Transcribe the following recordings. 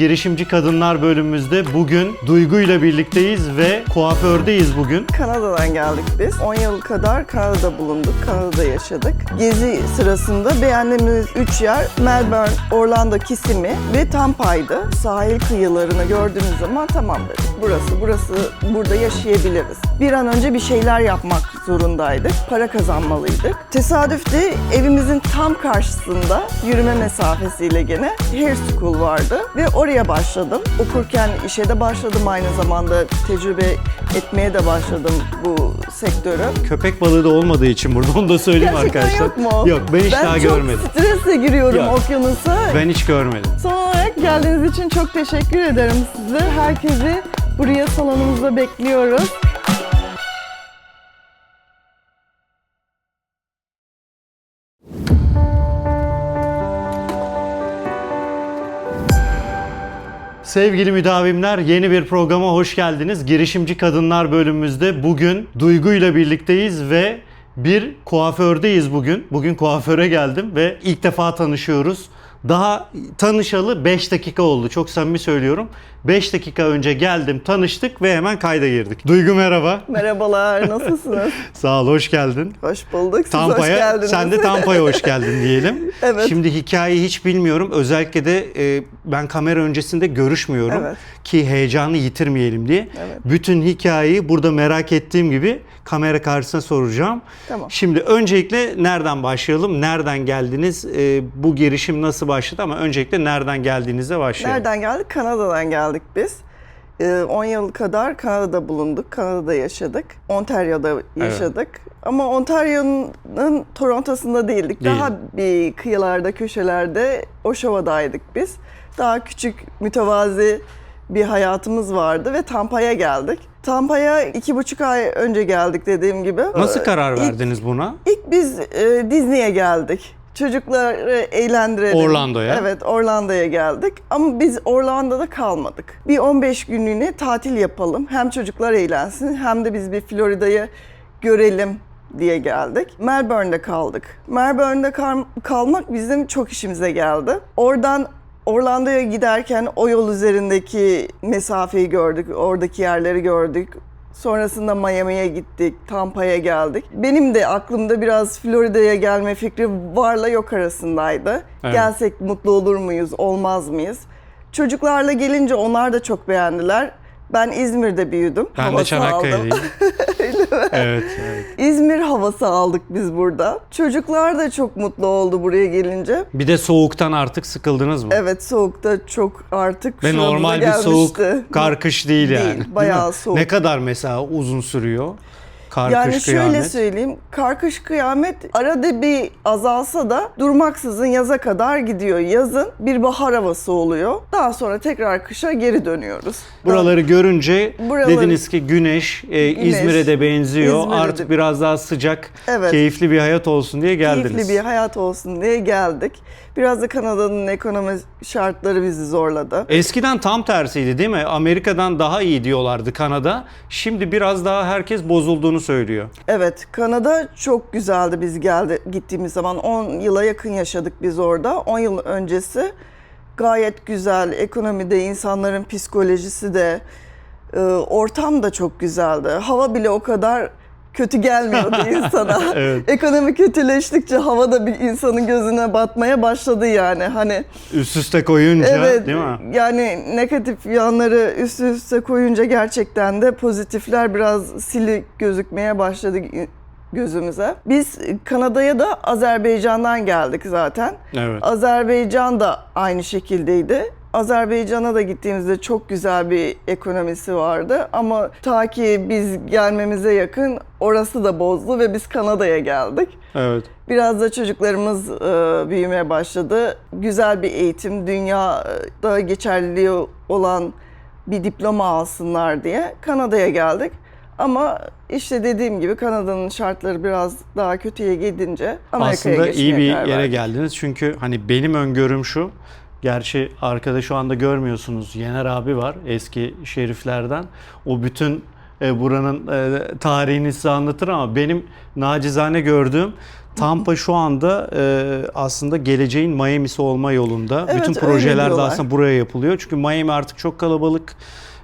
Girişimci Kadınlar bölümümüzde bugün Duygu ile birlikteyiz ve kuafördeyiz bugün. Kanada'dan geldik biz. 10 yıl kadar Kanada'da bulunduk, Kanada'da yaşadık. Gezi sırasında beğendiğimiz 3 yer Melbourne, Orlando, Kissimmee ve Tampa'ydı. Sahil kıyılarını gördüğümüz zaman tamam dedik. Burası, burası, burada yaşayabiliriz. Bir an önce bir şeyler yapmak zorundaydık. Para kazanmalıydık. Tesadüfte evimizin tam karşısında yürüme mesafesiyle gene Hair School vardı ve oraya başladım. Okurken işe de başladım aynı zamanda tecrübe etmeye de başladım bu sektörü. Köpek balığı da olmadığı için burada onu da söyleyeyim Gerçekten arkadaşlar. yok mu? Yok ben hiç ben daha çok görmedim. stresle giriyorum Yok. okyanusa. Ben hiç görmedim. Son olarak geldiğiniz için çok teşekkür ederim size. Herkesi buraya salonumuzda bekliyoruz. Sevgili müdavimler yeni bir programa hoş geldiniz. Girişimci Kadınlar bölümümüzde bugün Duygu ile birlikteyiz ve bir kuafördeyiz bugün. Bugün kuaföre geldim ve ilk defa tanışıyoruz. Daha tanışalı 5 dakika oldu. Çok samimi söylüyorum. 5 dakika önce geldim, tanıştık ve hemen kayda girdik. Duygu merhaba. Merhabalar, nasılsınız? Sağ ol, hoş geldin. hoş bulduk, siz hoş Tampa'ya, geldiniz. sen de Tampa'ya hoş geldin diyelim. Evet. Şimdi hikayeyi hiç bilmiyorum. Özellikle de e, ben kamera öncesinde görüşmüyorum Evet. ki heyecanı yitirmeyelim diye. Evet. Bütün hikayeyi burada merak ettiğim gibi kamera karşısına soracağım. Tamam. Şimdi öncelikle nereden başlayalım? Nereden geldiniz? E, bu girişim nasıl başladı ama öncelikle nereden geldiğinizle başlayalım. Nereden geldik? Kanada'dan geldik biz. Ee, 10 yıl kadar Kanada'da bulunduk, Kanada'da yaşadık. Ontario'da yaşadık. Ama Ontario'nun Toronto'sunda değildik. Değil. Daha bir kıyılarda, köşelerde Oshawa'daydık biz. Daha küçük, mütevazi bir hayatımız vardı ve Tampa'ya geldik. Tampa'ya iki buçuk ay önce geldik dediğim gibi. Nasıl karar İlk- verdiniz buna? İlk biz e, Disney'e geldik. Çocukları eğlendirelim. Orlando'ya. Evet, Orlando'ya geldik. Ama biz Orlando'da kalmadık. Bir 15 günlüğüne tatil yapalım. Hem çocuklar eğlensin hem de biz bir Florida'yı görelim diye geldik. Melbourne'de kaldık. Melbourne'de kal- kalmak bizim çok işimize geldi. Oradan Orlando'ya giderken o yol üzerindeki mesafeyi gördük, oradaki yerleri gördük. Sonrasında Miami'ye gittik, Tampa'ya geldik. Benim de aklımda biraz Florida'ya gelme fikri varla yok arasındaydı. Evet. Gelsek mutlu olur muyuz, olmaz mıyız? Çocuklarla gelince onlar da çok beğendiler. Ben İzmir'de büyüdüm. Ben de. Çanakkale'liyim. evet, evet. İzmir havası aldık biz burada. Çocuklar da çok mutlu oldu buraya gelince. Bir de soğuktan artık sıkıldınız mı? Evet soğukta çok artık Ve normal bir gelmişti. soğuk kar kış değil yani. Değil, Değil bayağı mi? soğuk. Ne kadar mesela uzun sürüyor? Kar Yani şöyle kıyamet. söyleyeyim, kar kış kıyamet arada bir azalsa da durmaksızın yaza kadar gidiyor. Yazın bir bahar havası oluyor. Daha sonra tekrar kışa geri dönüyoruz. Buraları görünce Buraları- dediniz ki güneş, e, Güneş, İzmir'e de benziyor. İzmir'e de- Artık biraz daha sıcak, Evet. keyifli bir hayat olsun diye geldiniz. Keyifli bir hayat olsun diye geldik. Biraz da Kanada'nın ekonomi şartları bizi zorladı. Eskiden tam tersiydi değil mi? Amerika'dan daha iyi diyorlardı Kanada. Şimdi biraz daha herkes bozulduğunu söylüyor. Evet, Kanada çok güzeldi biz geldi gittiğimiz zaman. 10 yıla yakın yaşadık biz orada. 10 yıl öncesi gayet güzel. Ekonomide insanların psikolojisi de e, ortam da çok güzeldi. Hava bile o kadar kötü gelmiyordu insana. Evet. Ekonomi kötüleştikçe hava da bir insanın gözüne batmaya başladı yani. Hani Üst üste koyunca Evet. değil mi? Yani negatif yanları üst üste koyunca gerçekten de pozitifler biraz silik gözükmeye başladı gözümüze. Biz Kanada'ya da Azerbaycan'dan geldik zaten. Evet. Azerbaycan da aynı şekildeydi. Azerbaycan'a da gittiğimizde çok güzel bir ekonomisi vardı ama ta ki biz gelmemize yakın orası da bozdu ve biz Kanada'ya geldik. Evet. Biraz da çocuklarımız e, büyümeye başladı. Güzel bir eğitim, dünyada geçerliliği olan bir diploma alsınlar diye Kanada'ya geldik. Ama işte dediğim gibi Kanada'nın şartları biraz daha kötüye gidince Amerika'ya Aslında iyi bir yere verdik. geldiniz. Çünkü hani benim öngörüm şu. Gerçi arkada şu anda görmüyorsunuz. Yener abi var eski şeriflerden. O bütün e, buranın e, tarihini size anlatır ama benim nacizane gördüğüm Tampa şu anda e, aslında geleceğin Miami'si olma yolunda. Evet, Bütün projeler de aslında buraya yapılıyor. Çünkü Miami artık çok kalabalık.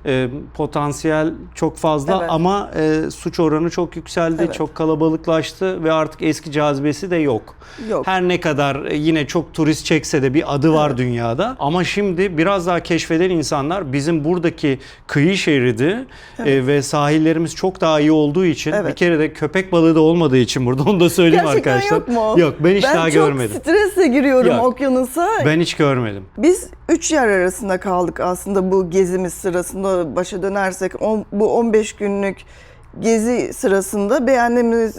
E, potansiyel çok fazla Evet. ama e, suç oranı çok yükseldi, Evet. çok kalabalıklaştı ve artık eski cazibesi de yok. Yok. Her ne kadar e, yine çok turist çekse de bir adı var Evet. dünyada. Ama şimdi biraz daha keşfeden insanlar bizim buradaki kıyı şeridi e, ve sahillerimiz çok daha iyi olduğu için Evet. bir kere de köpek balığı da olmadığı için burada onu da söyleyeyim Gerçekten arkadaşlar. yok mu? Yok ben hiç daha çok görmedim. stresle giriyorum Yok. okyanusa. Ben hiç görmedim. Biz üç yer arasında kaldık aslında bu gezimiz sırasında başa dönersek on- bu 15 günlük gezi sırasında beğendiğimiz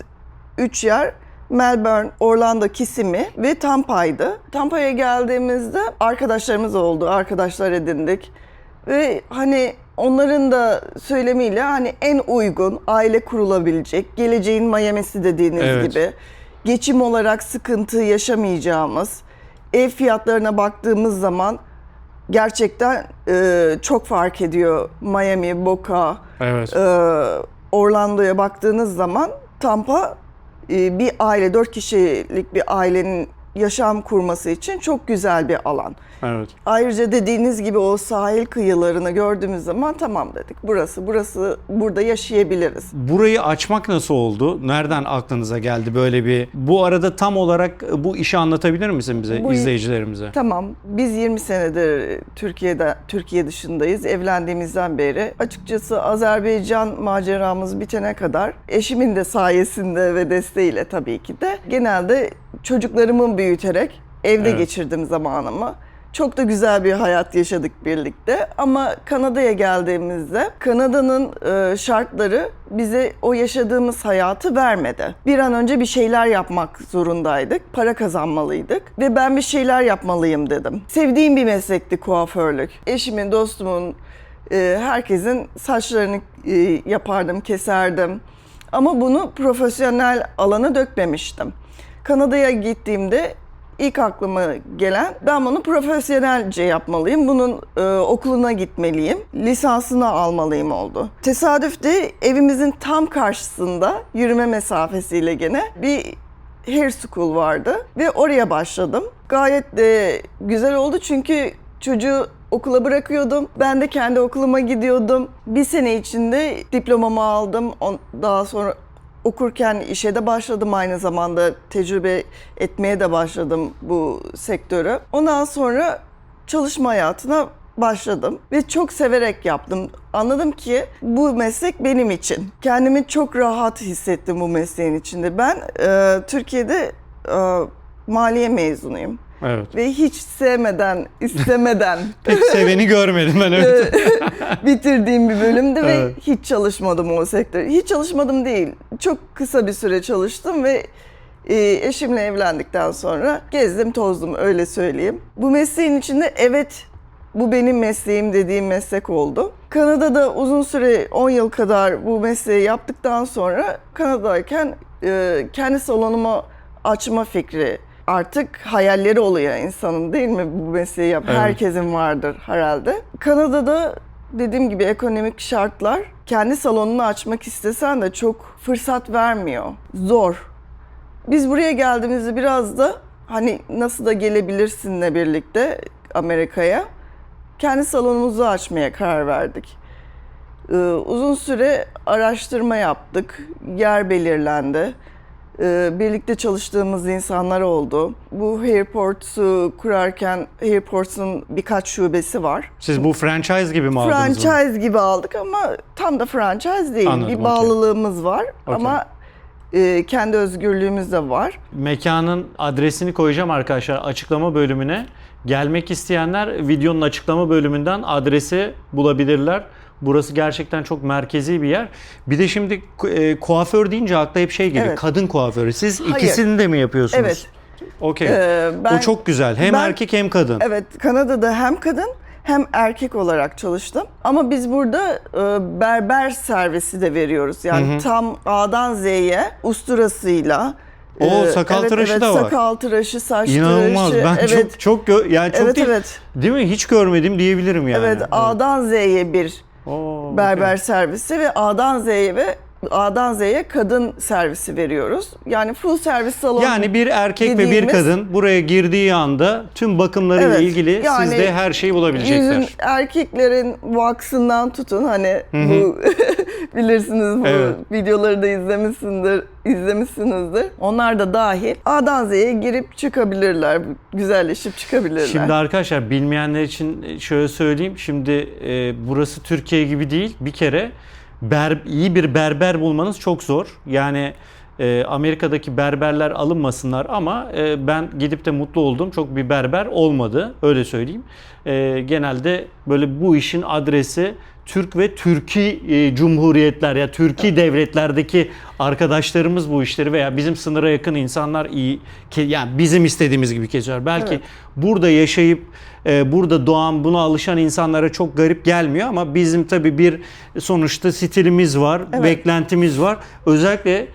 üç yer Melbourne, Orlando, Kissimmee ve Tampa'ydı. Tampa'ya geldiğimizde arkadaşlarımız oldu, arkadaşlar edindik. Ve hani onların da söylemiyle hani en uygun aile kurulabilecek, geleceğin Miami'si dediğiniz Evet. gibi geçim olarak sıkıntı yaşamayacağımız, ev fiyatlarına baktığımız zaman gerçekten e, çok fark ediyor. Miami, Boca, Evet. e, Orlando'ya baktığınız zaman Tampa e, bir aile, dört kişilik bir ailenin yaşam kurması için çok güzel bir alan. Evet. Ayrıca dediğiniz gibi o sahil kıyılarını gördüğümüz zaman tamam dedik. Burası, burası burada yaşayabiliriz. Burayı açmak nasıl oldu? Nereden aklınıza geldi böyle bir? Bu arada tam olarak bu işi anlatabilir misin bize, Bu- izleyicilerimize? Tamam, biz 20 senedir Türkiye'de Türkiye dışındayız. Evlendiğimizden beri. Açıkçası Azerbaycan maceramız bitene kadar eşimin de sayesinde ve desteğiyle tabii ki de genelde çocuklarımı büyüterek evde Evet. geçirdim zamanımı. Çok da güzel bir hayat yaşadık birlikte ama Kanada'ya geldiğimizde Kanada'nın e, şartları bize o yaşadığımız hayatı vermedi. Bir an önce bir şeyler yapmak zorundaydık. Para kazanmalıydık ve ben bir şeyler yapmalıyım dedim. Sevdiğim bir meslekti kuaförlük. Eşimin, dostumun, e, herkesin saçlarını e, yapardım, keserdim. Ama bunu profesyonel alana dökmemiştim. Kanada'ya gittiğimde ilk aklıma gelen ben bunu profesyonelce yapmalıyım. Bunun e, okuluna gitmeliyim. Lisansını almalıyım oldu. Tesadüf de evimizin tam karşısında yürüme mesafesiyle gene bir hair school vardı ve oraya başladım. Gayet de güzel oldu çünkü çocuğu okula bırakıyordum. Ben de kendi okuluma gidiyordum. Bir sene içinde diplomamı aldım. Daha sonra okurken işe de başladım aynı zamanda tecrübe etmeye de başladım bu sektörü. Ondan sonra çalışma hayatına başladım ve çok severek yaptım. Anladım ki bu meslek benim için. Kendimi çok rahat hissettim bu mesleğin içinde. Ben e, Türkiye'de e, maliye mezunuyum Evet. ve hiç sevmeden, istemeden Pek seveni görmedim ben evet. bitirdiğim bir bölümdü ve Evet. hiç çalışmadım o sektörde. Hiç çalışmadım değil. Çok kısa bir süre çalıştım ve e, eşimle evlendikten sonra gezdim tozdum öyle söyleyeyim. Bu mesleğin içinde evet bu benim mesleğim dediğim meslek oldu. Kanada'da uzun süre 10 yıl kadar bu mesleği yaptıktan sonra Kanada'dayken e, kendi salonumu açma fikri artık hayalleri oluyor insanın değil mi bu mesleği yap. Evet. Herkesin vardır herhalde. Kanada'da dediğim gibi ekonomik şartlar kendi salonunu açmak istesen de çok fırsat vermiyor. Zor. Biz buraya geldiğimizde biraz da hani nasıl da gelebilirsinle birlikte Amerika'ya kendi salonumuzu açmaya karar verdik. Ee, uzun süre araştırma yaptık, yer belirlendi. Ee, birlikte çalıştığımız insanlar oldu. Bu Airports'u kurarken Airports'un birkaç şubesi var. Siz bu franchise gibi mi aldınız bunu? Franchise gibi aldık ama tam da franchise değil. Anladım, bir bağlılığımız var Okey. ama e, kendi özgürlüğümüz de var. Mekanın adresini koyacağım arkadaşlar açıklama bölümüne. Gelmek isteyenler videonun açıklama bölümünden adresi bulabilirler. Burası gerçekten çok merkezi bir yer. Bir de şimdi e, kuaför deyince akla hep şey geliyor. Evet. Kadın kuaförü. Siz Hayır. ikisini de mi yapıyorsunuz? Evet. Okey. Ee, ben- o çok güzel. Hem ben- erkek hem kadın. Evet, Kanada'da hem kadın hem erkek olarak çalıştım. Ama biz burada e, berber servisi de veriyoruz. Yani tam A'dan Z'ye usturasıyla. Oo, e, sakal evet, tıraşı evet, da var. Sakal tıraşı, saç İnanılmaz. tıraşı. Ben evet, çok çok gö- yani çok evet, değil, evet. değil mi? Hiç görmedim diyebilirim yani. Evet, A'dan Z'ye bir Oo, berber servisi ve A'dan Z'ye ve A'dan Z'ye kadın servisi veriyoruz. Yani full servis salonu. Yani bir erkek ve bir dediğimiz- kadın buraya girdiği anda tüm bakımlarıyla Evet, ilgili yani sizde her şeyi bulabilecekler. Yüzün erkeklerin vaksından tutun hani bu bilirsiniz bu Evet. videoları da izlemişsindir, izlemişsinizdir. Onlar da dahil A'dan Z'ye girip çıkabilirler, güzelleşip çıkabilirler. Şimdi arkadaşlar bilmeyenler için şöyle söyleyeyim. Şimdi e, burası Türkiye gibi değil. Bir kere ber, iyi bir berber bulmanız çok zor. Yani e, Amerika'daki berberler alınmasınlar ama e, ben gidip de mutlu oldum. Çok bir berber olmadı. Öyle söyleyeyim. E, genelde böyle bu işin adresi Türk ve Türkiye e, Cumhuriyetler ya Türkiye devletlerdeki arkadaşlarımız bu işleri veya bizim sınıra yakın insanlar iyi ki yani bizim istediğimiz gibi kesiyor. Belki Evet. burada yaşayıp e, burada doğan buna alışan insanlara çok garip gelmiyor ama bizim tabii bir sonuçta stilimiz var, Evet. beklentimiz var. Özellikle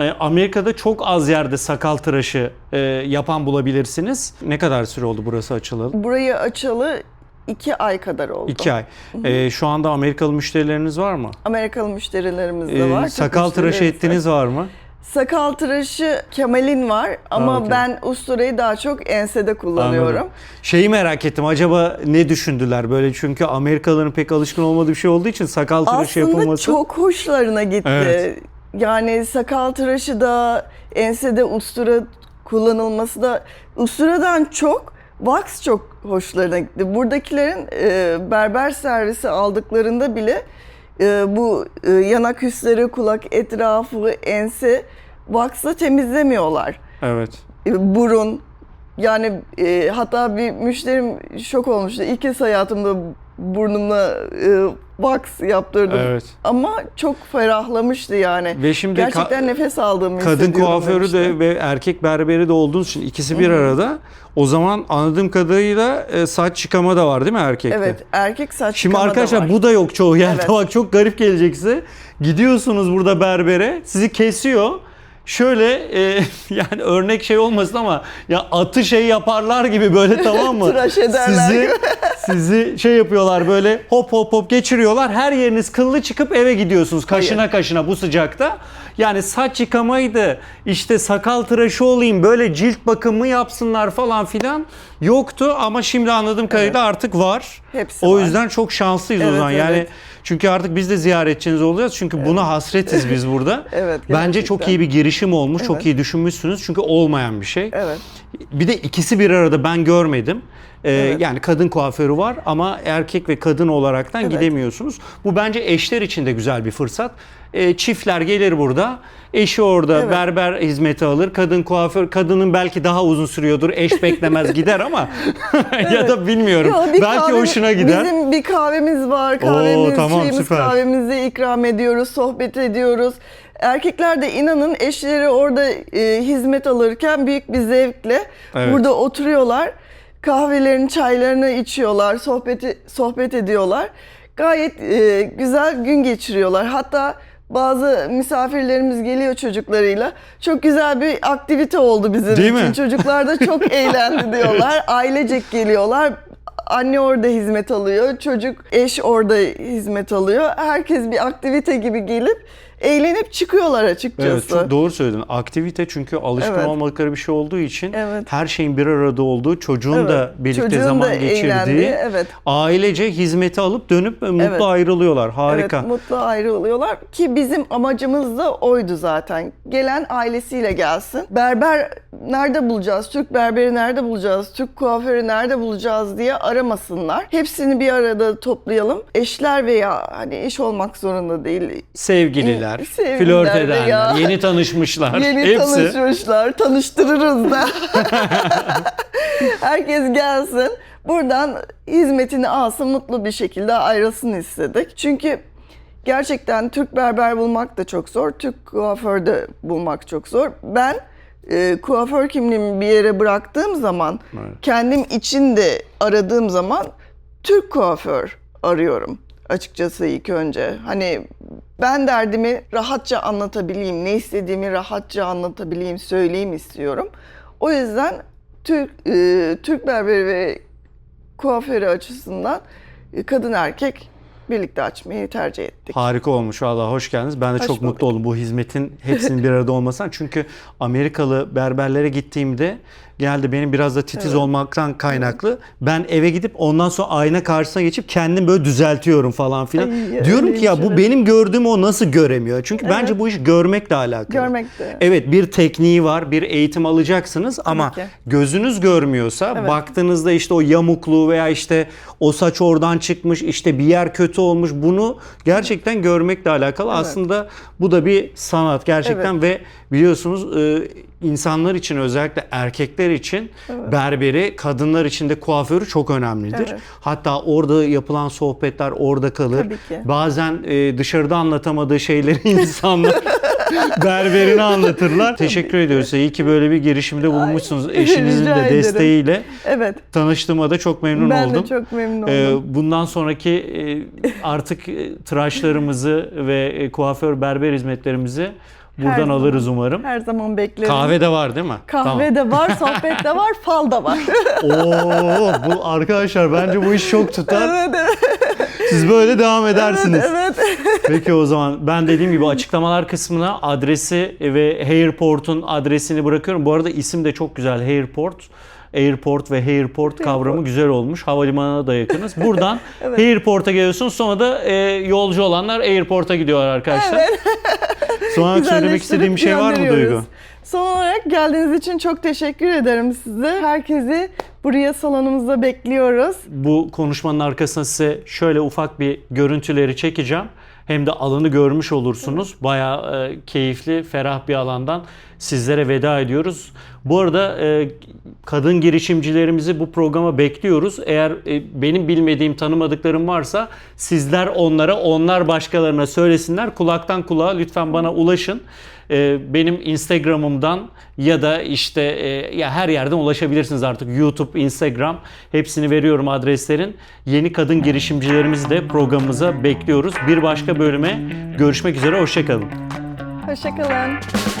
e, Amerika'da çok az yerde sakal tıraşı e, yapan bulabilirsiniz. Ne kadar süre oldu burası açılalı? Burayı açalı iki ay kadar oldu. İki ay. E, şu anda Amerikalı müşterileriniz var mı? Amerikalı müşterilerimiz de E, var. Türk sakal tıraşı müşterilerimiz de. ettiniz var mı? Sakal tıraşı Kemal'in var ama okey. ben usturayı daha çok ensede kullanıyorum. Anladım. Şeyi merak ettim. Acaba ne düşündüler böyle? Çünkü Amerikalıların pek alışkın olmadığı bir şey olduğu için sakal tıraşı Aslında yapılması. çok hoşlarına gitti. Evet. Yani sakal tıraşı da ensede ustura kullanılması da usturadan çok wax çok hoşlarına gitti. Buradakilerin e, berber servisi aldıklarında bile e, bu e, yanak üstleri, kulak etrafı, ense waxla temizlemiyorlar. Evet. E, burun yani e, hatta bir müşterim şok olmuştu. İlk kez hayatımda burnumla e, wax yaptırdım. Evet. Ama çok ferahlamıştı yani. Ve şimdi Gerçekten nefes aldığımı kadın kuaförü demişti. de ve erkek berberi de olduğunuz için ikisi bir arada. O zaman anladığım kadarıyla e, saç yıkama da var değil mi erkekte? Evet, erkek saç Şimdi yıkama da arkadaşlar var. bu da yok çoğu yerde. Evet. Bak çok garip gelecek size. Gidiyorsunuz burada berbere, sizi kesiyor. Şöyle e, yani örnek şey olmasın ama ya atı şey yaparlar gibi böyle tamam mı? Tıraş ederler sizi, gibi. sizi şey yapıyorlar böyle hop hop hop geçiriyorlar. Her yeriniz kıllı çıkıp eve gidiyorsunuz kaşına kaşına bu sıcakta. Yani saç yıkamaydı, işte sakal tıraşı olayım, böyle cilt bakımı yapsınlar falan filan yoktu ama şimdi anladığım kadarıyla artık var. Hepsi o var. yüzden çok şanslıyız o Evet, zaman. Yani evet. Çünkü artık biz de ziyaretçiniz olacağız. Çünkü buna hasretiz biz burada. Evet, Bence çok gerçekten. iyi bir girişim olmuş. Çok Evet. iyi düşünmüşsünüz. Çünkü olmayan bir şey. Evet. Bir de ikisi bir arada ben görmedim. Ee, Evet. Yani kadın kuaförü var ama erkek ve kadın olaraktan Evet. gidemiyorsunuz. Bu bence eşler için de güzel bir fırsat. Ee, çiftler gelir burada. Eşi orada Evet. berber hizmeti alır. Kadın kuaför, kadının belki daha uzun sürüyordur. Eş beklemez gider ama ya da bilmiyorum. Bir belki kahve- hoşuna gider. Bizim bir kahvemiz var. Kahvemiz, tamam, şeyimiz, süper. kahvemizi ikram ediyoruz, sohbet ediyoruz. Erkekler de inanın eşleri orada e, hizmet alırken büyük bir zevkle Evet. burada oturuyorlar. Kahvelerini, çaylarını içiyorlar, sohbeti sohbet ediyorlar. Gayet e, güzel gün geçiriyorlar. Hatta bazı misafirlerimiz geliyor çocuklarıyla. Çok güzel bir aktivite oldu bizim Değil için. mi? Çocuklar da çok eğlendi diyorlar. Ailecek geliyorlar. Anne orada hizmet alıyor, çocuk eş orada hizmet alıyor. Herkes bir aktivite gibi gelip eğlenip çıkıyorlar açıkçası. Evet çok doğru söyledin. Aktivite çünkü alışkın Evet. olmadıkları bir şey olduğu için Evet. her şeyin bir arada olduğu, çocuğun Evet. da birlikte Çocuğun zaman da geçirdiği, eğlendiği, evet. ailece hizmeti alıp dönüp mutlu Evet. ayrılıyorlar. Harika. Evet, mutlu ayrılıyorlar ki bizim amacımız da oydu zaten. Gelen ailesiyle gelsin. Berber nerede bulacağız? Türk berberi nerede bulacağız? Türk kuaförü nerede bulacağız diye aramasınlar. Hepsini bir arada toplayalım. Eşler veya hani eş olmak zorunda değil. Sevgililer, E, sevgililer flört edenler, veya- yeni tanışmışlar. Yeni hepsi. tanışmışlar, tanıştırırız da. Herkes gelsin. Buradan hizmetini alsın, mutlu bir şekilde ayrılsın istedik. Çünkü gerçekten Türk berber bulmak da çok zor, Türk kuaför de bulmak çok zor. Ben e, kuaför kimliğimi bir yere bıraktığım zaman, Evet. kendim için de aradığım zaman Türk kuaför arıyorum açıkçası ilk önce. Hani ben derdimi rahatça anlatabileyim, ne istediğimi rahatça anlatabileyim, söyleyeyim istiyorum. O yüzden Türk e, Türk berberi ve kuaförü açısından e, kadın erkek birlikte açmayı tercih ettik. Harika olmuş valla hoş geldiniz. Ben de Hoş çok bulduk. mutlu oldum bu hizmetin hepsinin bir arada olmasından. Çünkü Amerikalı berberlere gittiğimde geldi benim biraz da titiz Evet. olmaktan kaynaklı. Ben eve gidip ondan sonra ayna karşısına geçip kendim böyle düzeltiyorum falan filan. Ay, Diyorum ki ya bu evet. benim gördüğümü o nasıl göremiyor? Çünkü Evet. bence bu iş görmekle alakalı. Görmekte. Evet bir tekniği var, bir eğitim alacaksınız ama gözünüz görmüyorsa Evet. baktığınızda işte o yamukluğu veya işte o saç oradan çıkmış, işte bir yer kötü olmuş bunu gerçekten görmekle alakalı. Evet. Aslında bu da bir sanat gerçekten ve biliyorsunuz e, insanlar için özellikle erkekler için berberi, kadınlar için de kuaförü çok önemlidir. Evet. Hatta orada yapılan sohbetler orada kalır. Tabii ki. Bazen e, dışarıda anlatamadığı şeyleri insanlar berberine anlatırlar. Teşekkür ediyoruz size. İyi ki böyle bir girişimde bulunmuşsunuz. Eşinizin de ederim. desteğiyle. Evet. Tanıştığıma da çok memnun ben oldum. de çok memnun Ee, oldum. bundan sonraki e, artık e, tıraşlarımızı ve e, kuaför berber hizmetlerimizi buradan zaman. alırız umarım. Her zaman beklerim. Kahve de var değil mi? Kahve de var, sohbet de var, fal da var. Oo, bu arkadaşlar bence bu iş çok tutar. evet, evet, Siz böyle devam edersiniz. evet. Peki o zaman ben dediğim gibi açıklamalar kısmına adresi ve Hairport'un adresini bırakıyorum. Bu arada isim de çok güzel Hairport. Airport ve Hairport kavramı güzel olmuş. Havalimanına da yakınız. Buradan Evet. Airport'a geliyorsunuz. Sonra da e, yolcu olanlar Airport'a gidiyorlar arkadaşlar. Son olarak söylemek istediğim bir şey var mı. Duygu? Son olarak geldiğiniz için çok teşekkür ederim size. Herkesi buraya salonumuzda bekliyoruz. Bu konuşmanın arkasına size şöyle ufak bir görüntüleri çekeceğim. Hem de alanı görmüş olursunuz. Bayağı e, keyifli, ferah bir alandan sizlere veda ediyoruz. Bu arada e, kadın girişimcilerimizi bu programa bekliyoruz. Eğer e, benim bilmediğim, tanımadıklarım varsa sizler onlara, onlar başkalarına söylesinler. Kulaktan kulağa lütfen bana ulaşın. E, benim Instagram'ımdan ya da işte e, ya her yerden ulaşabilirsiniz artık. YouTube, Instagram hepsini veriyorum adreslerin. Yeni kadın girişimcilerimizi de programımıza bekliyoruz. Bir başka bölüme görüşmek üzere. Hoşçakalın. Hoşçakalın.